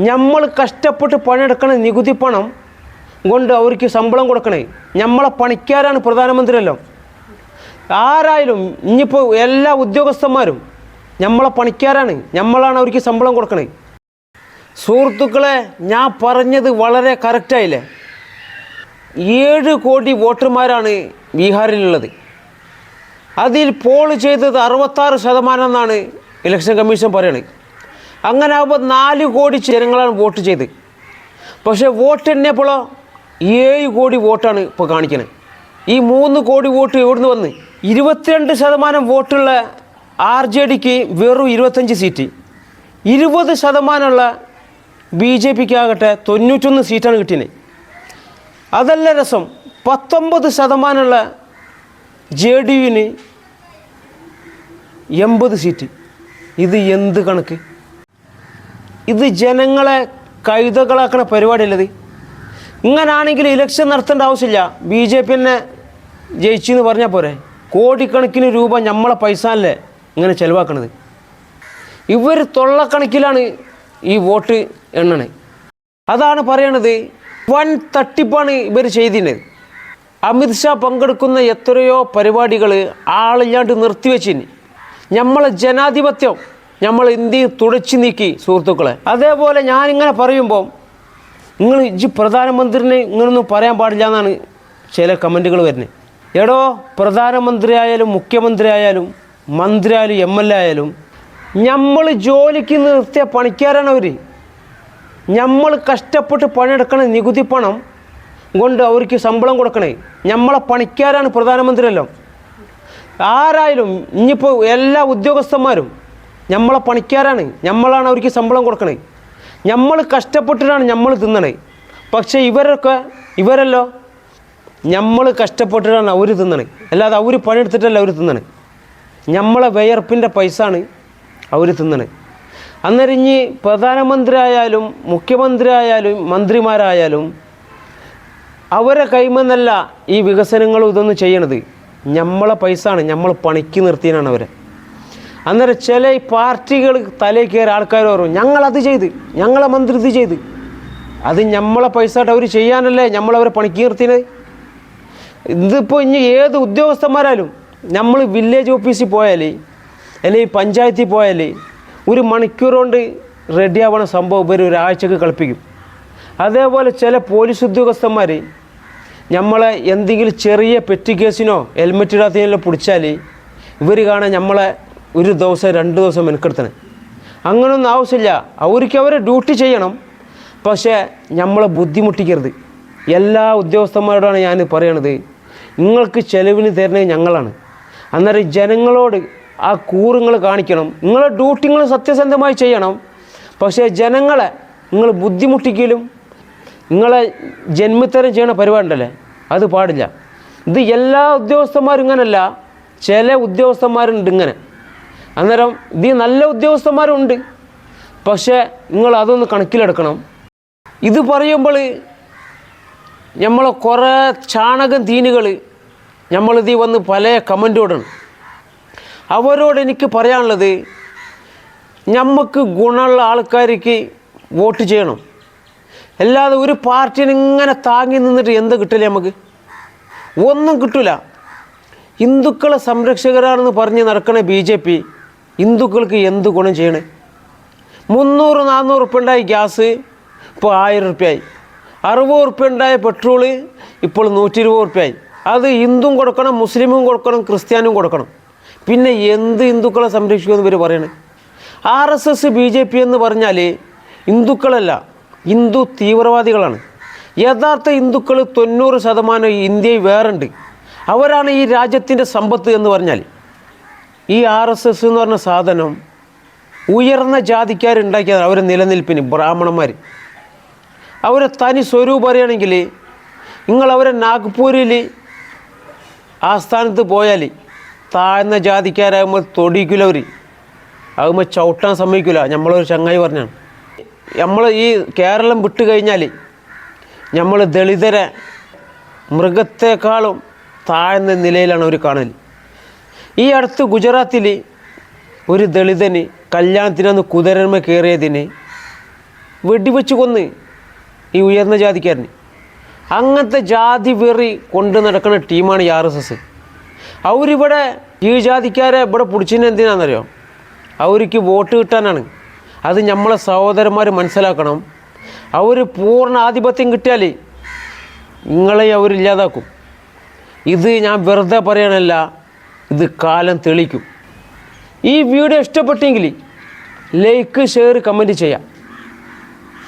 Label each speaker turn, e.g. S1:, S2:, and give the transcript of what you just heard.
S1: നമ്മൾ കഷ്ടപ്പെട്ട് പണിയെടുക്കണ നികുതി പണം കൊണ്ട് അവർക്ക് ശമ്പളം കൊടുക്കണേ. നമ്മളെ പണിക്കാരാണ് പ്രധാനമന്ത്രിയല്ലോ. ആരായാലും ഇനിയിപ്പോൾ എല്ലാ ഉദ്യോഗസ്ഥന്മാരും നമ്മളെ പണിക്കാരാണ്. നമ്മളാണ് അവർക്ക് ശമ്പളം കൊടുക്കണേ. സുഹൃത്തുക്കളെ ഞാൻ പറഞ്ഞത് വളരെ കറക്റ്റായില്ലേ ഏഴ് കോടി വോട്ടർമാരാണ് ബീഹാറിലുള്ളത്. അതിൽ പോൾ ചെയ്തത് അറുപത്താറ് ശതമാനം എന്നാണ് ഇലക്ഷൻ കമ്മീഷൻ പറയണത് അങ്ങനെ ആകുമ്പോൾ നാല് കോടി ജനങ്ങളാണ് വോട്ട് ചെയ്ത്. പക്ഷേ വോട്ട് എണ്ണിയപ്പോഴോ ഏഴ് കോടി വോട്ടാണ് ഇപ്പോൾ കാണിക്കുന്നത് ഈ മൂന്ന് കോടി വോട്ട് എവിടുന്ന് വന്ന്? ഇരുപത്തിരണ്ട് ശതമാനം വോട്ടുള്ള ആർ ജെ ഡിക്ക് വെറും ഇരുപത്തഞ്ച് സീറ്റ്. ഇരുപത് ശതമാനമുള്ള ബി ജെ പിക്കാകട്ടെ തൊണ്ണൂറ്റൊന്ന് സീറ്റാണ് കിട്ടിയത്. അതല്ല രസം പത്തൊമ്പത് ശതമാനമുള്ള ജെ ഡി യുവിന് എൺപത് സീറ്റ്. ഇത് എന്ത് കണക്ക്? ഇത് ജനങ്ങളെ കഴുതകളാക്കണ പരിപാടിയല്ലത് ഇങ്ങനാണെങ്കിൽ ഇലക്ഷൻ നടത്തേണ്ട ആവശ്യമില്ല. ബി ജെ പി തന്നെ ജയിച്ചു എന്ന് പറഞ്ഞാൽ പോരെ. കോടിക്കണക്കിന് രൂപ നമ്മളെ പൈസ അല്ലേ ഇങ്ങനെ ചിലവാക്കണത്? ഇവർ തൊള്ളക്കണക്കിലാണ് ഈ വോട്ട് എണ്ണണേ. അതാണ് പറയണത്. വൻ തട്ടിപ്പാണ് ഇവർ ചെയ്തിരുന്നത് അമിത്ഷാ പങ്കെടുക്കുന്ന എത്രയോ പരിപാടികൾ ആളില്ലാണ്ട് നിർത്തിവെച്ചിന്. നമ്മളെ ജനാധിപത്യം നമ്മൾ ഇന്ത്യ തുടച്ചു നീക്കി സുഹൃത്തുക്കളെ. അതേപോലെ ഞാൻ ഞാനിങ്ങനെ പറയുമ്പോൾ നിങ്ങൾ ഇജി പ്രധാനമന്ത്രിനെ ഇങ്ങനൊന്നും പറയാൻ പാടില്ല എന്നാണ് ചില കമന്റുകൾ വരുന്നത്. എടോ പ്രധാനമന്ത്രി ആയാലും മുഖ്യമന്ത്രി ആയാലും മന്ത്രി ആയാലും എം എൽ എ ആയാലും നമ്മൾ ജോലിക്ക് നിർത്തിയ പണിക്കാരാണ് അവർ നമ്മൾ കഷ്ടപ്പെട്ട് പണിയെടുക്കണ നികുതി പണം കൊണ്ട് അവർക്ക് ശമ്പളം കൊടുക്കണേ. നമ്മളെ പണിക്കാരാണ് പ്രധാനമന്ത്രിയല്ലോ. ആരായാലും ഇനിയിപ്പോൾ എല്ലാ ഉദ്യോഗസ്ഥന്മാരും നമ്മളെ പണിക്കാരാണ്. നമ്മളാണ് അവർക്ക് ശമ്പളം കൊടുക്കണേ. നമ്മൾ കഷ്ടപ്പെട്ടിട്ടാണ് നമ്മൾ തിന്നണേ. പക്ഷേ ഇവരൊക്കെ ഇവരല്ലോ നമ്മൾ കഷ്ടപ്പെട്ടിട്ടാണ് അവർ തിന്നണേ. അല്ലാതെ അവർ പണിയെടുത്തിട്ടല്ല അവർ തിന്നണേ. നമ്മളെ വിയർപ്പിന്റെ പൈസയാണ് അവർ തിന്നണേ. അന്നേരം ഇനി പ്രധാനമന്ത്രി ആയാലും മുഖ്യമന്ത്രി ആയാലും മന്ത്രിമാരായാലും അവരെ കൈമെന്നല്ല ഈ വികസനങ്ങളും ഇതൊന്നും ചെയ്യണത്. നമ്മളെ പൈസ ആണ് നമ്മൾ പണിക്ക് നിർത്തിയാണ് അവരെ. അന്നേരം ചില പാർട്ടികൾ തലയിൽ കയറി ആൾക്കാർ പറയും ഞങ്ങളത് ചെയ്ത് ഞങ്ങളെ മന്ത്രി ഇത് ചെയ്ത്. അത് നമ്മളെ പൈസ ആയിട്ട് അവർ ചെയ്യാനല്ലേ നമ്മളവരെ പണിക്ക് നിർത്തിയത്? ഇതിപ്പോൾ ഇനി ഏത് ഉദ്യോഗസ്ഥന്മാരായാലും നമ്മൾ വില്ലേജ് ഓഫീസിൽ പോയാൽ അല്ലെങ്കിൽ പഞ്ചായത്തിൽ പോയാൽ ഒരു മണിക്കൂർ കൊണ്ട് റെഡിയാവണ സംഭവം ഇവർ ഒരാഴ്ചക്ക് കളിപ്പിക്കും. അതേപോലെ ചില പോലീസ് ഉദ്യോഗസ്ഥന്മാർ നമ്മളെ എന്തെങ്കിലും ചെറിയ പെറ്റി കേസിനോ ഹെൽമെറ്റ് ഇടാത്തതിനോ പിടിച്ചാൽ ഇവർ കാണാൻ നമ്മളെ ഒരു ദിവസം രണ്ട് ദിവസം മെനക്കെടുത്തണ് അങ്ങനൊന്നും ആവശ്യമില്ല. അവർക്ക് അവരെ ഡ്യൂട്ടി ചെയ്യണം. പക്ഷേ നമ്മളെ ബുദ്ധിമുട്ടിക്കരുത്. എല്ലാ ഉദ്യോഗസ്ഥന്മാരോടാണ് ഞാൻ പറയണത്. നിങ്ങൾക്ക് ചെലവിന് തരുന്നത് ഞങ്ങളാണ്. അന്നേരം ജനങ്ങളോട് ആ കൂറുങ്ങൾ കാണിക്കണം. നിങ്ങളെ ഡ്യൂട്ടി നിങ്ങൾ സത്യസന്ധമായി ചെയ്യണം. പക്ഷേ ജനങ്ങളെ നിങ്ങൾ ബുദ്ധിമുട്ടിക്കലും നിങ്ങളെ ജന്മത്തരം ചെയ്യണ പരിപാടി അത് പാടില്ല. ഇത് എല്ലാ ഉദ്യോഗസ്ഥന്മാരും ഇങ്ങനല്ല. ചില ഉദ്യോഗസ്ഥന്മാരുണ്ട് ഇങ്ങനെ. അന്നേരം ഇതീ നല്ല ഉദ്യോഗസ്ഥന്മാരുണ്ട്. പക്ഷേ നിങ്ങൾ അതൊന്ന് കണക്കിലെടുക്കണം. ഇത് പറയുമ്പോൾ നമ്മളെ കുറേ ചാണകം തീനുകൾ നമ്മളിത് വന്ന് പല കമന്റോടാണ്. അവരോട് എനിക്ക് പറയാനുള്ളത് നമുക്ക് ഗുണമുള്ള ആൾക്കാർക്ക് വോട്ട് ചെയ്യണം. അല്ലാതെ ഒരു പാർട്ടിനെ ഇങ്ങനെ താങ്ങി നിന്നിട്ട് എന്ത് കിട്ടില്ല നമുക്ക്? ഒന്നും കിട്ടില്ല ഹിന്ദുക്കളെ സംരക്ഷകരാണെന്ന് പറഞ്ഞ് നടക്കണ ബി ജെ പി ഹിന്ദുക്കൾക്ക് എന്ത് ഗുണം ചെയ്യണേ? മുന്നൂറ് നാന്നൂറ് ഉറുപ്പ്യ ഉണ്ടായി ഗ്യാസ് ഇപ്പോൾ ആയിരം ഉറുപ്പ്യായി അറുപത് ഉറുപ്പ്യ ഉണ്ടായ പെട്രോൾ ഇപ്പോൾ നൂറ്റി ഇരുപത് ഉറുപ്പ്യായി അത് ഹിന്ദുവും കൊടുക്കണം മുസ്ലിമും കൊടുക്കണം ക്രിസ്ത്യാനും കൊടുക്കണം. പിന്നെ എന്ത് ഹിന്ദുക്കളെ സംരക്ഷിക്കുമെന്ന് ഇവർ പറയണേ? R S S B J P എന്ന് പറഞ്ഞാൽ ഹിന്ദുക്കളല്ല ഹിന്ദു തീവ്രവാദികളാണ്. യഥാർത്ഥ ഹിന്ദുക്കൾ തൊണ്ണൂറ് ശതമാനം ഇന്ത്യയിൽ വേറുണ്ട്. അവരാണ് ഈ രാജ്യത്തിന്റെ സമ്പത്ത് എന്ന് പറഞ്ഞാൽ ഈ ആർ എസ് എസ് എന്ന് പറഞ്ഞ സാധനം ഉയർന്ന ജാതിക്കാരുണ്ടാക്കിയതാണ് അവരെ നിലനിൽപ്പിന് ബ്രാഹ്മണന്മാർ. അവരെ തനി സ്വരൂപം അറിയണമെങ്കിൽ നിങ്ങൾ അവരെ നാഗ്പൂരിൽ ആസ്ഥാനത്ത് പോയാൽ താഴ്ന്ന ജാതിക്കാരാകുമ്പോൾ തൊടിക്കില്ല അവർ. ആകുമ്പോൾ ചവിട്ടാൻ സമ്മതിക്കില്ല. നമ്മളൊരു ചങ്ങായി പറഞ്ഞാണ്. നമ്മൾ ഈ കേരളം വിട്ട് കഴിഞ്ഞാൽ നമ്മൾ ദളിതരെ മൃഗത്തെക്കാളും താഴ്ന്ന നിലയിലാണ് അവർ കാണൽ. ഈ അടുത്ത് ഗുജറാത്തിൽ ഒരു ദളിതന് കല്യാണത്തിനന്ന് കുതിരന്മ കയറിയതിന് വെടിവെച്ച് കൊന്ന് ഈ ഉയർന്ന ജാതിക്കാരന്. അങ്ങനത്തെ ജാതി വെറി കൊണ്ട് നടക്കുന്ന ടീമാണ് ഈ ആർ എസ് എസ്. അവരിവിടെ ഈ ജാതിക്കാരെ ഇവിടെ പിടിച്ചതിന് എന്തിനാണെന്നറിയോ അവർക്ക് വോട്ട് കിട്ടാനാണ്. അത് നമ്മളെ സഹോദരന്മാർ മനസ്സിലാക്കണം. അവർ പൂർണ ആധിപത്യം കിട്ടിയാൽ നിങ്ങളെ അവരില്ലാതാക്കും. ഇത് ഞാൻ വെറുതെ പറയണല്ല. ഇത് കാലം തെളിക്കും ഈ വീഡിയോ ഇഷ്ടപ്പെട്ടെങ്കിൽ ലൈക്ക് ഷെയർ കമന്റ് ചെയ്യാം.